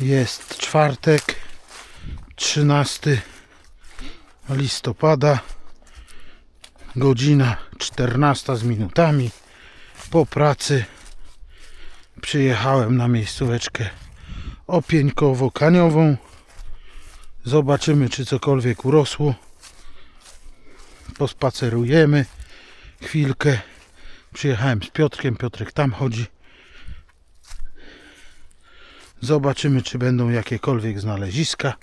Jest czwartek, 13 listopada, godzina 14 z minutami. Po pracy przyjechałem na miejscóweczkę opieńkowo-kaniową. Zobaczymy, czy cokolwiek urosło. Pospacerujemy chwilkę. Przyjechałem z Piotrkiem, Piotrek tam chodzi. Zobaczymy, czy będą jakiekolwiek znaleziska.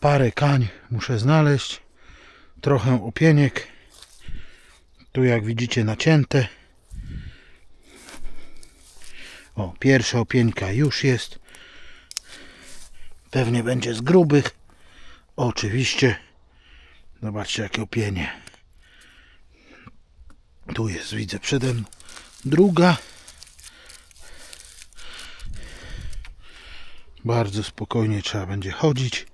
Parę kań muszę znaleźć. Trochę opieniek. Tu jak widzicie nacięte. O, pierwsza opieńka już jest. Pewnie będzie z grubych. Oczywiście. Zobaczcie jakie opienie. Tu jest, widzę przede mną. Druga. Bardzo spokojnie trzeba będzie chodzić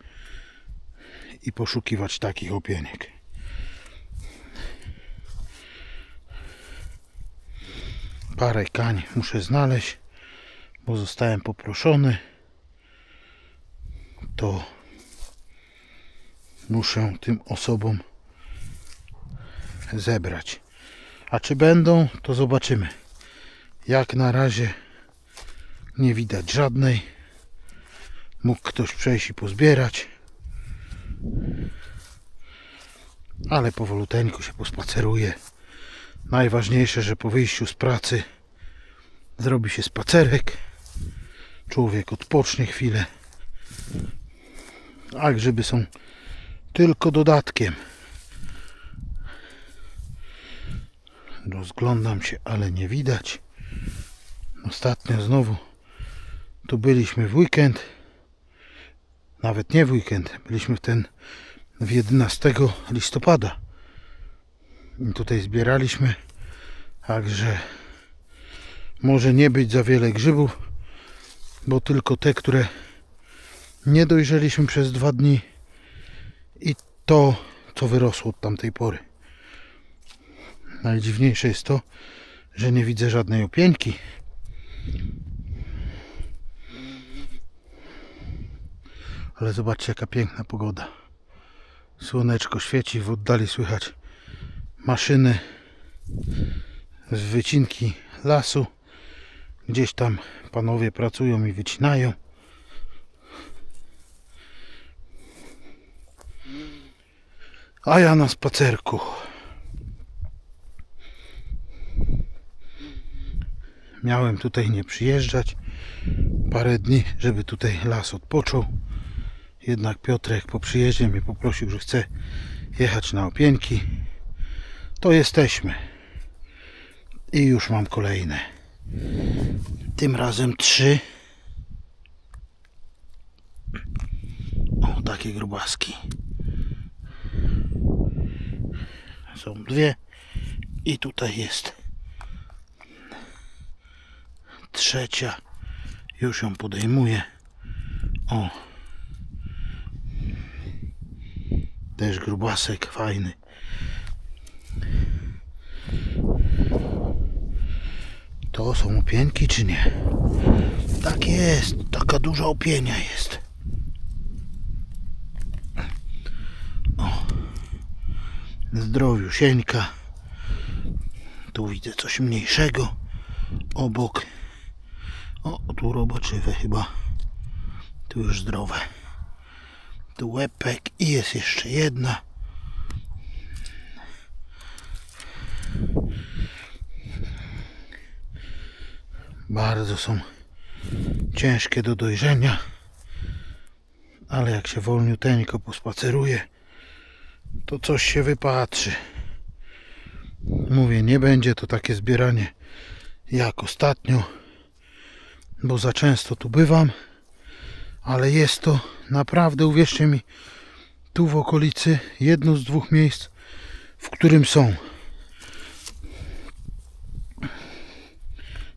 i poszukiwać takich opieniek. Parę kań muszę znaleźć, bo zostałem poproszony. To muszę tym osobom zebrać. A czy będą, to zobaczymy. Jak na razie nie widać żadnej. Mógł ktoś przejść i pozbierać. Ale powoluteńku się pospaceruje. Najważniejsze, że po wyjściu z pracy zrobi się spacerek. Człowiek odpocznie chwilę. A grzyby są tylko dodatkiem. Rozglądam się, ale nie widać. Ostatnio znowu tu byliśmy w weekend. Nawet nie w weekend. Byliśmy w ten w 11 listopada. I tutaj zbieraliśmy. Także może nie być za wiele grzybów, bo tylko te, które nie dojrzeliśmy przez dwa dni i to, co wyrosło od tamtej pory. Najdziwniejsze jest to, że nie widzę żadnej opieńki. Ale zobaczcie jaka piękna pogoda. Słoneczko świeci, w oddali słychać maszyny z wycinki lasu. Gdzieś tam panowie pracują i wycinają. A ja na spacerku. Miałem tutaj nie przyjeżdżać parę dni, żeby tutaj las odpoczął. Jednak Piotrek po przyjeździe mnie poprosił, że chce jechać na opieńki. To jesteśmy. I już mam kolejne. Tym razem trzy. O, takie grubaski. Są dwie. I tutaj jest trzecia. Już ją podejmuję. O. Też grubasek fajny. To są opieńki czy nie? Tak jest. Taka duża opienia jest. O. Zdrowiusieńka. Tu widzę coś mniejszego. Obok. O, tu robaczywe chyba. Tu już zdrowe. Łepek i jest jeszcze jedna. Bardzo są ciężkie do dojrzenia. Ale jak się wolniuteńko pospaceruje, to coś się wypatrzy. Mówię, nie będzie to takie zbieranie jak ostatnio, bo za często tu bywam, ale jest to naprawdę, uwierzcie mi, tu w okolicy jedno z dwóch miejsc, w którym są.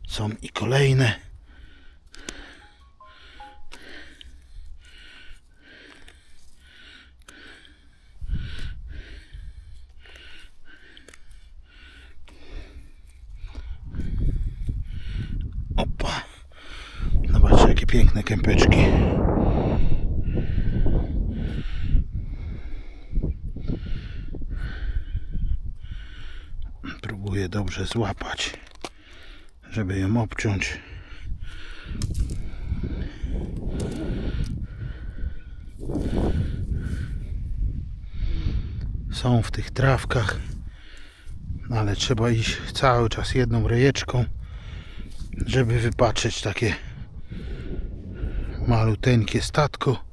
Są i kolejne. Piękne kępeczki. Próbuję dobrze złapać, żeby ją obciąć. Są w tych trawkach, ale trzeba iść cały czas jedną rejeczką, żeby wypatrzeć takie maluteńkie statko.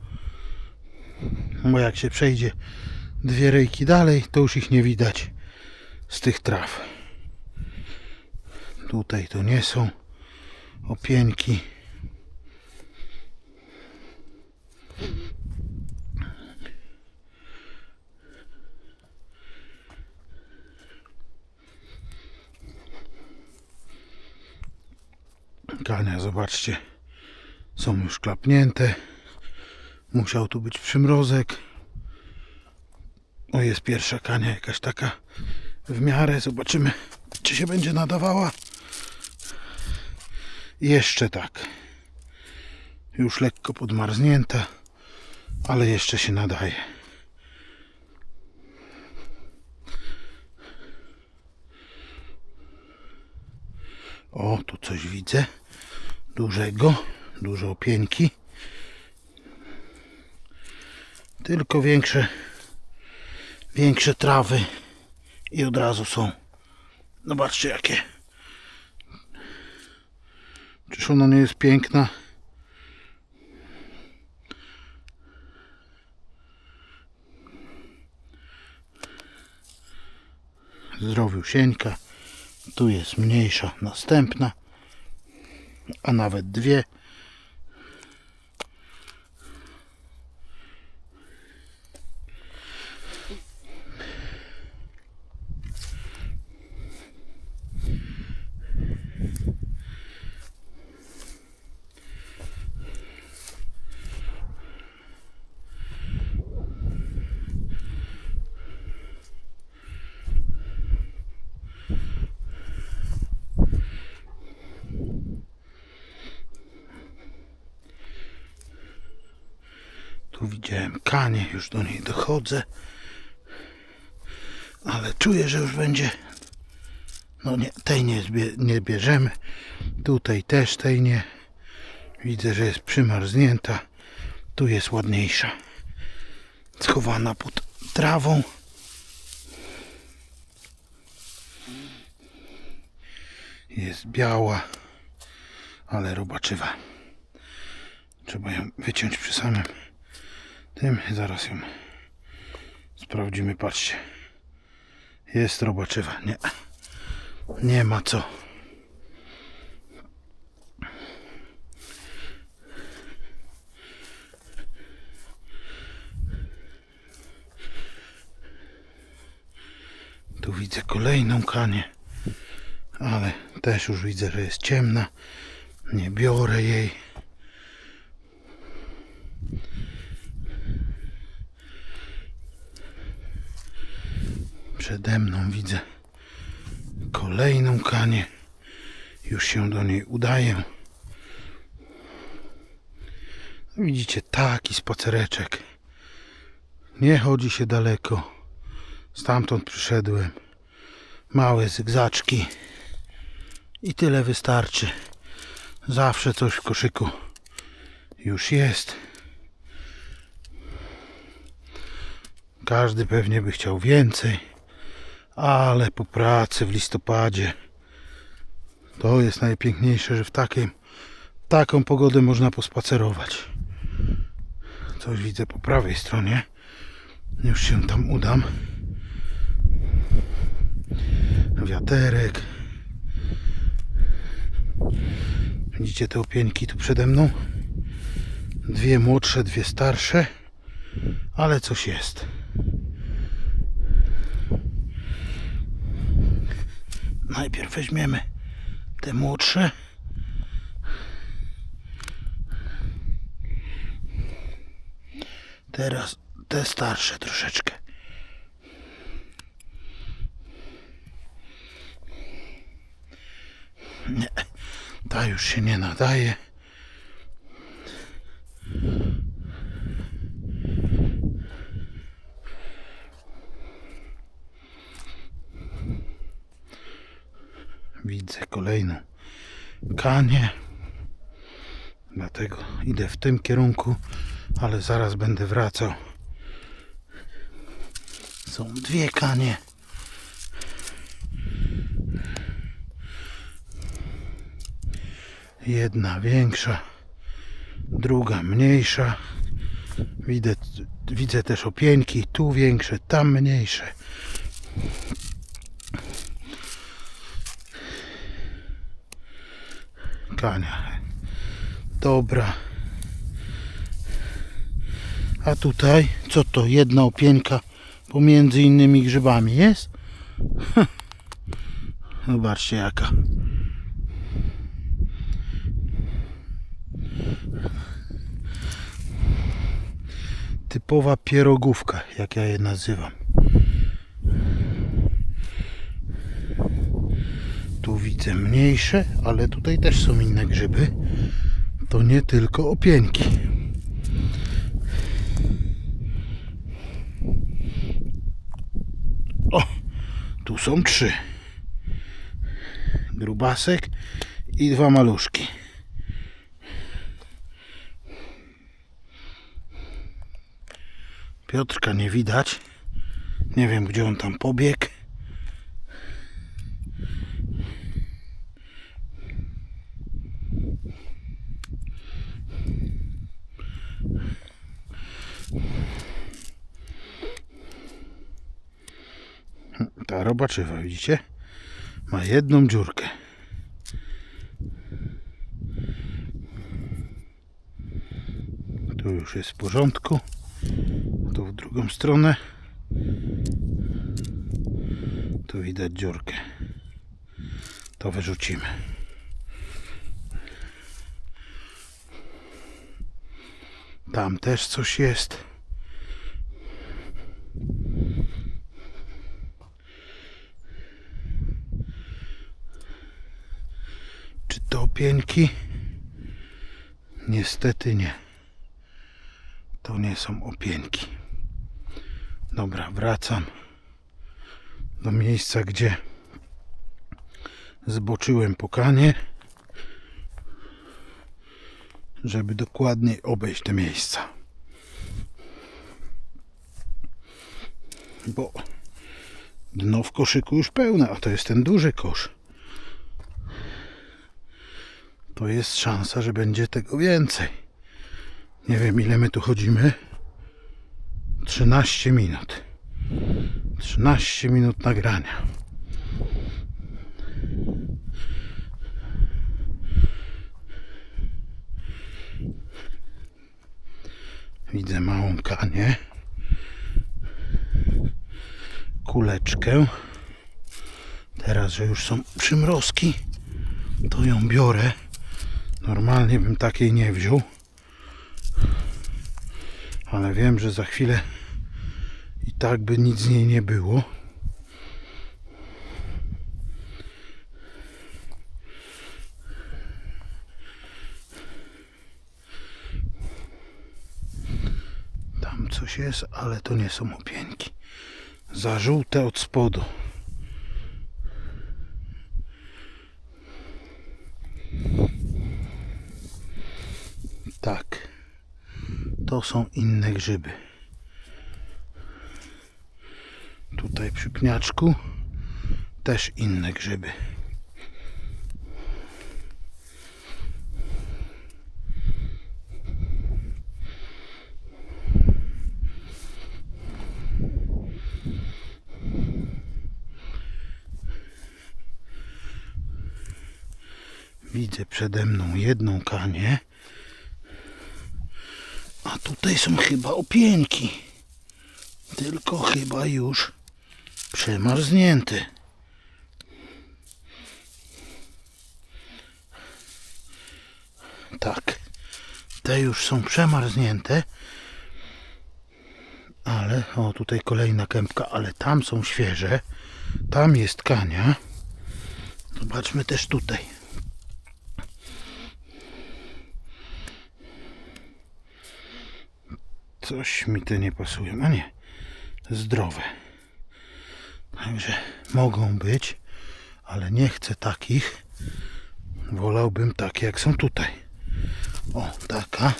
Bo jak się przejdzie dwie rejki dalej, to już ich nie widać z tych traw. Tutaj to nie są opieńki. Kania, zobaczcie, są już klapnięte. Musiał tu być przymrozek. O, jest pierwsza kania, jakaś taka w miarę. Zobaczymy, czy się będzie nadawała. Jeszcze tak. Już lekko podmarznięta, ale jeszcze się nadaje. O, tu coś widzę. Dużego, dużo opieńki. Tylko większe, większe trawy i od razu są. Zobaczcie jakie. Czyż ona nie jest piękna? Zdrowiusieńka. Tu jest mniejsza, następna. A nawet dwie. Tu widziałem kanie, już do niej dochodzę. Ale czuję, że już będzie. No nie, tej nie, nie bierzemy. Tutaj też tej nie. Widzę, że jest przymarznięta. Tu jest ładniejsza. Schowana pod trawą. Jest biała, ale robaczywa. Trzeba ją wyciąć przy samym tym. Zaraz ją sprawdzimy. Patrzcie. Jest robaczywa. Nie. Nie ma co. Tu widzę kolejną kanię, ale też już widzę, że jest ciemna. Nie biorę jej. Przede mną widzę kolejną kanię. Już się do niej udaję. Widzicie, taki spacereczek. Nie chodzi się daleko. Stamtąd przyszedłem. Małe zygzaczki. I tyle wystarczy. Zawsze coś w koszyku już jest. Każdy pewnie by chciał więcej, ale po pracy w listopadzie to jest najpiękniejsze, że w takim, taką pogodę można pospacerować. Coś widzę po prawej stronie. Już się tam udam. Wiaterek. Widzicie te opieńki tu przede mną? Dwie młodsze, dwie starsze, ale coś jest. Najpierw weźmiemy te młodsze. Teraz te starsze troszeczkę. Nie, ta już się nie nadaje. widzę kolejną kanię. Dlatego idę w tym kierunku, ale zaraz będę wracał. Są dwie kanie. Jedna większa, druga mniejsza. Widzę, widzę też opieńki, tu większe, tam mniejsze. Kania. Dobra. A tutaj, co to? Jedna opieńka pomiędzy innymi grzybami jest? Zobaczcie jaka. Typowa pierogówka, jak ja je nazywam. Tu widzę mniejsze, ale tutaj też są inne grzyby. To nie tylko opieńki. O, tu są trzy. Grubasek i dwa maluszki. Piotrka nie widać. Nie wiem, gdzie on tam pobiegł. Ta robaczywa, widzicie? Ma jedną dziurkę. Tu już jest w porządku. Tu w drugą stronę. Tu widać dziurkę. To wyrzucimy. Tam też coś jest. Czy Niestety nie. To nie są opieńki. Dobra, wracam do miejsca, gdzie zboczyłem pokanie, żeby dokładniej obejść te miejsca. Bo dno w koszyku już pełne, a to jest ten duży kosz. To jest szansa, że będzie tego więcej. Nie wiem ile my tu chodzimy. 13 minut. 13 minut nagrania. Widzę małą kanię. Kuleczkę. Teraz, że już są przymrozki, to ją biorę. Normalnie bym takiej nie wziął. Ale wiem, że za chwilę i tak by nic z niej nie było. Tam coś jest, ale to nie są opieńki. Za żółte od spodu. Tak. To są inne grzyby. Tutaj przy pniaczku też inne grzyby. Widzę przede mną jedną kanię. A tutaj są chyba opieńki. Tylko chyba już przemarznięte. Tak. Te już są przemarznięte. Ale, o tutaj kolejna kępka, ale tam są świeże. Tam jest kania. Zobaczmy też tutaj. Coś mi te nie pasuje. A nie, zdrowe. Także mogą być, ale nie chcę takich. Wolałbym takie jak są tutaj. O, taka.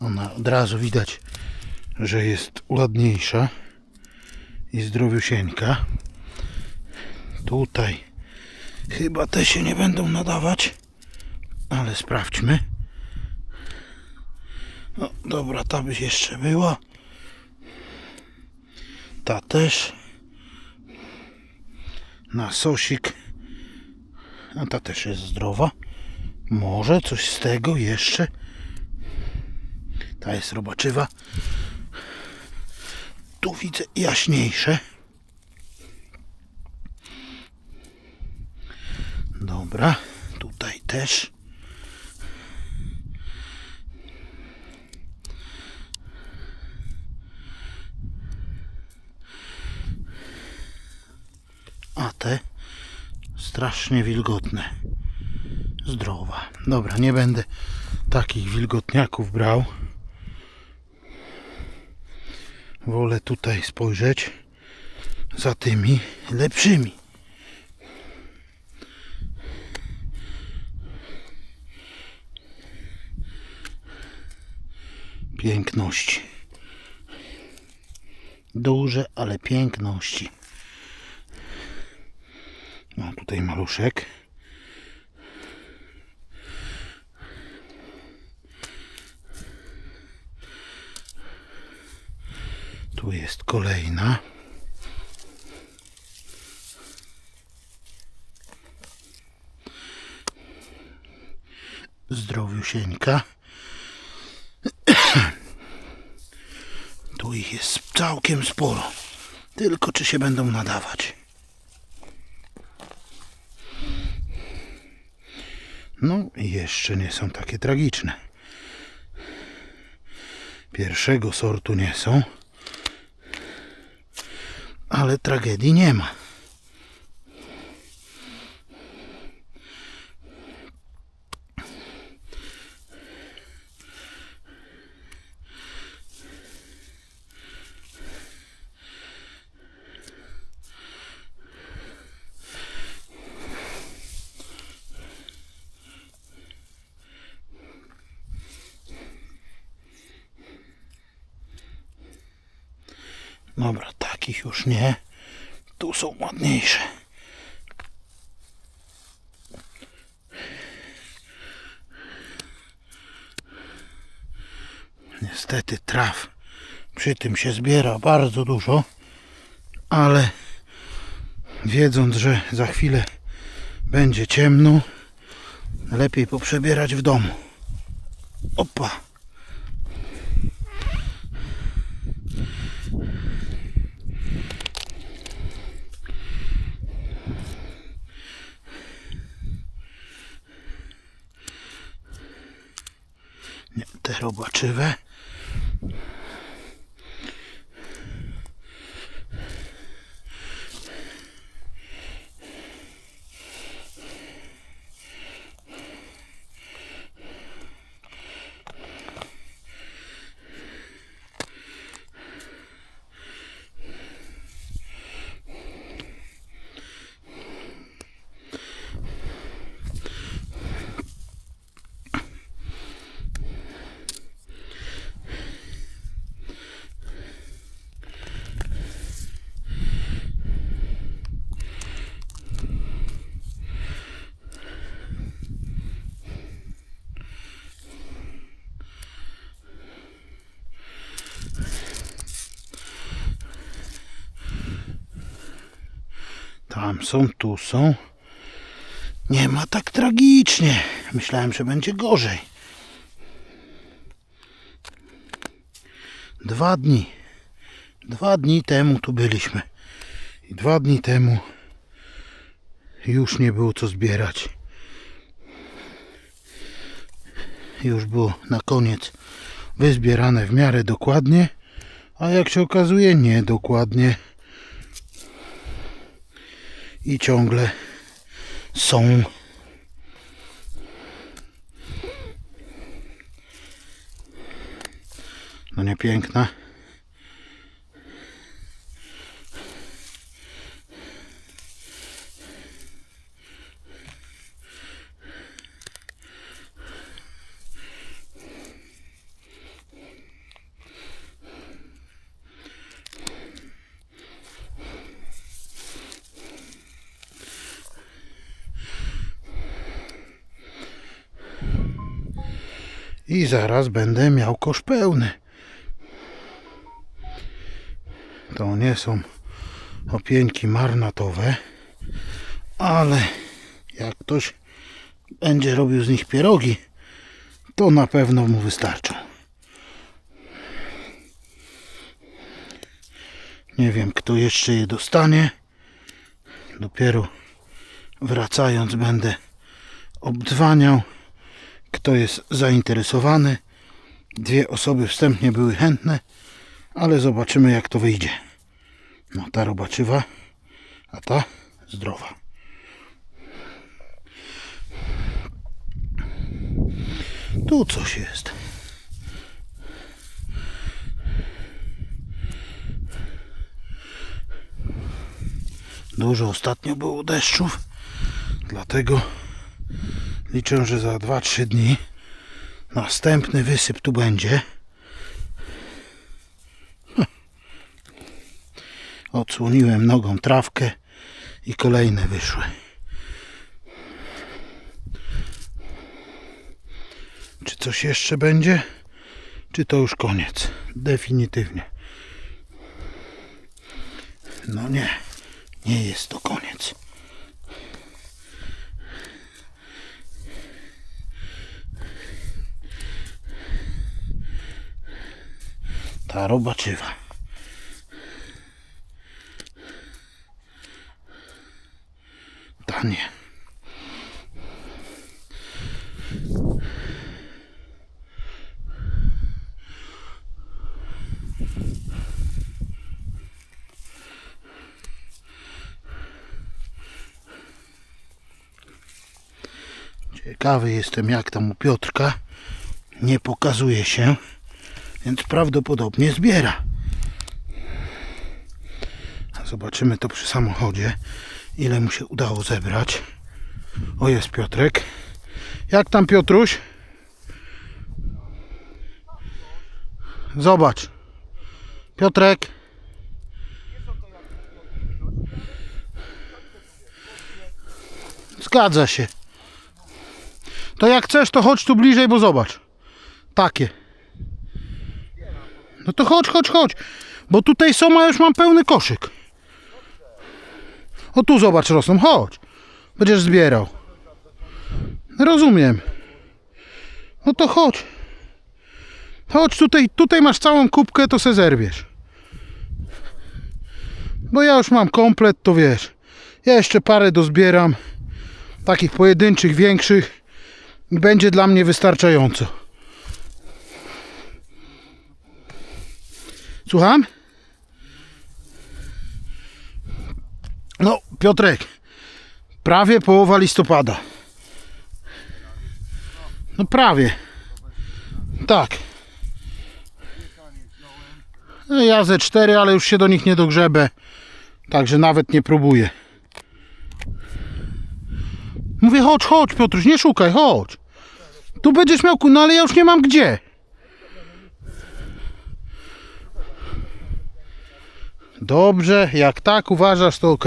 Ona od razu widać, że jest ładniejsza i zdrowiusieńka. Tutaj chyba te się nie będą nadawać, ale sprawdźmy. No dobra, ta by jeszcze była. Ta też. Na sosik. A ta też jest zdrowa. Może coś z tego jeszcze. Ta jest robaczywa. Tu widzę jaśniejsze. Dobra, tutaj też. A te strasznie wilgotne. Zdrowa. Dobra, nie będę takich wilgotniaków brał. Wolę tutaj spojrzeć za tymi lepszymi. Piękności. Duże, ale piękności. No tutaj maluszek. Tu jest kolejna. Zdrowiusieńka. Tu ich jest całkiem sporo. Tylko czy się będą nadawać. No i jeszcze nie są takie tragiczne. Pierwszego sortu nie są ale tragedii nie ma. Dobra, takich już nie. Tu są ładniejsze. Niestety traw przy tym się zbiera bardzo dużo, ale wiedząc, że za chwilę będzie ciemno, lepiej poprzebierać w domu. Opa! Nie, te robaczywe. Tam są, tu są. Nie ma tak tragicznie. Myślałem, że będzie gorzej. Dwa dni. Dwa dni temu tu byliśmy. I dwa dni temu już nie było co zbierać. Już było na koniec wyzbierane w miarę dokładnie, a jak się okazuje, niedokładnie. I ciągle są. No nie piękna I zaraz będę miał kosz pełny. To nie są opieńki marnatowe, ale jak ktoś będzie robił z nich pierogi, to na pewno mu wystarczą. Nie wiem, kto jeszcze je dostanie. Dopiero wracając będę obdzwaniał, kto jest zainteresowany. Dwie osoby wstępnie były chętne, ale zobaczymy jak to wyjdzie. No ta robaczywa, a ta zdrowa. Tu coś jest. Dużo ostatnio było deszczów, dlatego liczę, że za 2-3 dni następny wysyp tu będzie. Hm. Odsłoniłem nogą trawkę i kolejne wyszły. Czy coś jeszcze będzie? Czy to już koniec? Definitywnie. No nie, nie jest to koniec. Ta robaczywa. Ta nie. Ciekawy jestem jak tam u Piotrka. Nie pokazuje się, więc prawdopodobnie zbiera. Zobaczymy to przy samochodzie, ile mu się udało zebrać. O, jest Piotrek. Jak tam Piotruś? Zobacz. Piotrek. Zgadza się. To jak chcesz, to chodź tu bliżej, bo zobacz. Takie. No to chodź, chodź, chodź. Bo tutaj są, a już mam pełny koszyk. O tu zobacz rosną, chodź. Będziesz zbierał. Rozumiem. No to chodź. Chodź tutaj, tutaj masz całą kubkę, to se zerwiesz. Bo ja już mam komplet, to wiesz. Ja jeszcze parę dozbieram. Takich pojedynczych, większych. Będzie dla mnie wystarczająco. Słucham? No, Piotrek, prawie połowa listopada. No prawie. Tak. No, ja ze cztery, ale już się do nich nie dogrzebę. Także nawet nie próbuję. Mówię, chodź, chodź, Piotruś, nie szukaj, chodź. Tu będziesz miał, no ale ja już nie mam gdzie. Dobrze, jak tak uważasz, to ok.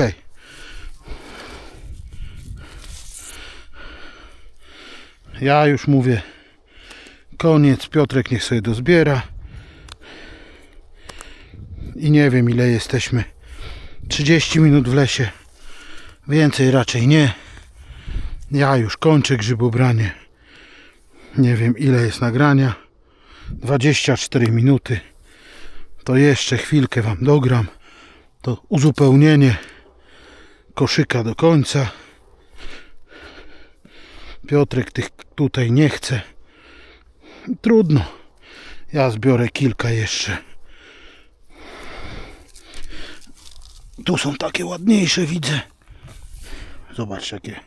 Ja już mówię, koniec, Piotrek niech sobie dozbiera. I nie wiem ile jesteśmy. 30 minut w lesie. Więcej raczej nie. Ja już kończę grzybobranie. Nie wiem ile jest nagrania. 24 minuty. To jeszcze chwilkę wam dogram. To uzupełnienie koszyka do końca. Piotrek tych tutaj nie chce. Trudno. Ja zbiorę kilka jeszcze. Tu są takie ładniejsze, widzę. Zobacz jakie.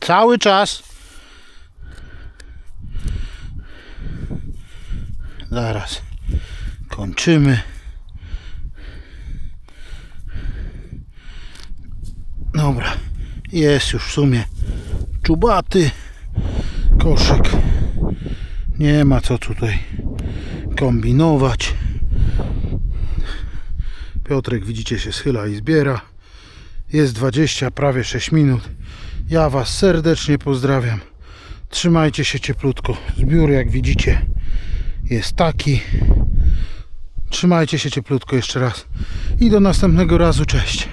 Cały czas. Zaraz kończymy. Dobra, jest już w sumie czubaty koszyk. Nie ma co tutaj kombinować. Piotrek widzicie się schyla i zbiera. Jest 20, prawie 6 minut. Ja Was serdecznie pozdrawiam. Trzymajcie się cieplutko. Zbiór jak widzicie jest taki. Trzymajcie się cieplutko jeszcze raz. I do następnego razu. Cześć.